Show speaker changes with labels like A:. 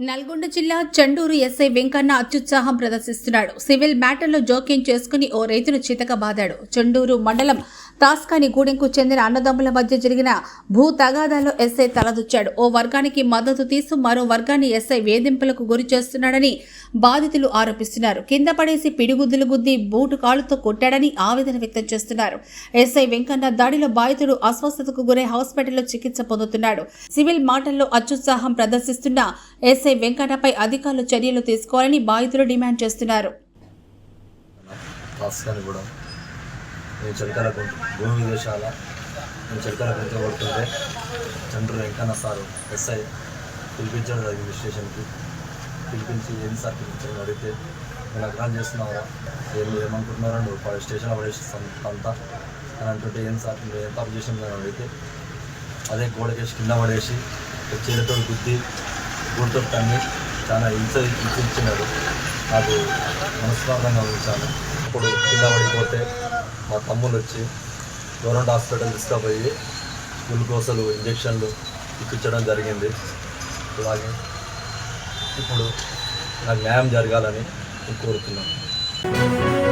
A: నల్గొండ జిల్లా చండూరు ఎస్ఐ వెంకన్న అత్యుత్సాహం ప్రదర్శిస్తున్నాడు. సివిల్ మ్యాటర్లో జోక్యం చేసుకుని ఓ రైతును చితకబాదాడు. చండూరు మండలం తాస్కాని గూడెంకు చెందిన అన్నదమ్ముల మధ్య జరిగిన భూ తగాదాలో ఎస్ఐ తలదొచ్చాడు. ఓ వర్గానికి మద్దతు తీస్తూ మరో వర్గాన్ని ఎస్ఐ వేధింపులకు గురి చేస్తున్నాడని బాధితులు ఆరోపిస్తున్నారు. కింద పడేసి పిడిగుద్దులు గుద్ది బూటు కాలుతో కొట్టాడని ఆవేదన వ్యక్తం చేస్తున్నారు. ఎస్ఐ వెంకన్న దాడిలో బాధితుడు అస్వస్థతకు గురై హాస్పిటల్లో చికిత్స పొందుతున్నాడు. సివిల్ మాటల్లో అత్యుత్సాహం ప్రదర్శిస్తున్న ఎస్ఐ వెంకన్నపై అధికారులు చర్యలు తీసుకోవాలని బాధితులు డిమాండ్ చేస్తున్నారు.
B: కూడా నేను చిలకల గుంట భూమి విదేశాల నేను చిలకల గుంట కొడుతుంటే చంద్రుడు వెంకన్న సారు ఎస్ఐ పిలిపించడం జరిగింది స్టేషన్కి. పిలిపించి ఏం సార్ పిలిపించడం అడిగితే నేను అగ్రాన్ చేస్తున్నారా ఏం ఏమనుకుంటున్నారా నువ్వు? పడే స్టేషన్లో పడేసి అంతా. అని అంటుంటే ఏం సార్? నువ్వు ఎంత తప్పు చేసింది? అని అడిగితే అదే గోడకేసి కింద పడేసి చేతితో గుద్ది గూడుతో తన్ని చాలా హింస హింసించినాడు. నాకు మనస్పార్థంగా ఉంచాను. అప్పుడు కింద పడిపోతే మా తమ్ముళ్ళు వచ్చి గవర్నమెంట్ హాస్పిటల్ తీసుకుపోయి గ్లూకోసలు ఇంజక్షన్లు ఇప్పించడం జరిగింది. అలాగే ఇప్పుడు నాకు న్యాయం జరగాలని నేను కోరుతున్నాను.